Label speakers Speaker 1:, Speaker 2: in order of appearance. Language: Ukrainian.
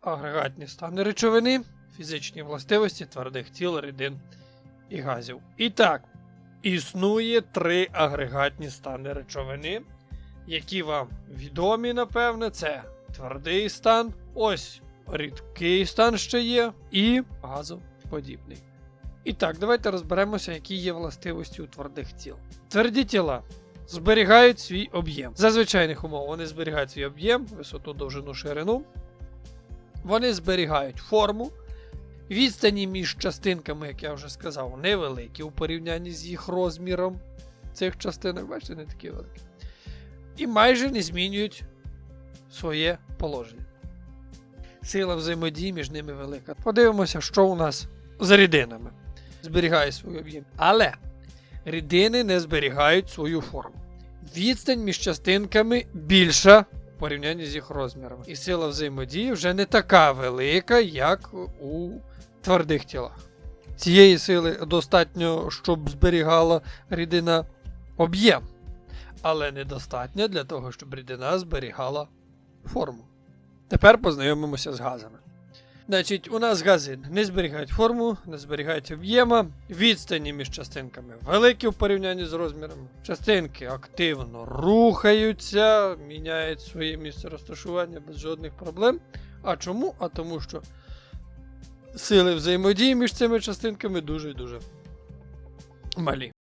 Speaker 1: агрегатні стани речовини, фізичні властивості твердих тіл, рідин і газів. І так, існує три агрегатні стани речовини, які вам відомі, напевне, це твердий стан, ось рідкий стан ще є, і газоподібний. І так, давайте розберемося, які є властивості у твердих тіл. Тверді тіла зберігають свій об'єм. За звичайних умов вони зберігають свій об'єм, висоту, довжину, ширину. Вони зберігають форму. Відстані між частинками, як я вже сказав, невеликі у порівнянні з їх розміром цих частинок, бачите, не такі великі. І майже не змінюють своє положення. Сила взаємодії між ними велика. Подивимося, що у нас з рідинами. Зберігає свій об'єм. Але рідини не зберігають свою форму. Відстань між частинками більша порівнянні з їх розмірами. І сила взаємодії вже не така велика, як у твердих тілах. Цієї сили достатньо, щоб зберігала рідина об'єм, але недостатньо для того, щоб рідина зберігала форму. Тепер познайомимося з газами. Значить, у нас гази не зберігають форму, не зберігають об'єма, відстані між частинками великі в порівнянні з розмірами. Частинки активно рухаються, міняють своє місце розташування без жодних проблем. А чому? А тому що сили взаємодії між цими частинками дуже і дуже малі.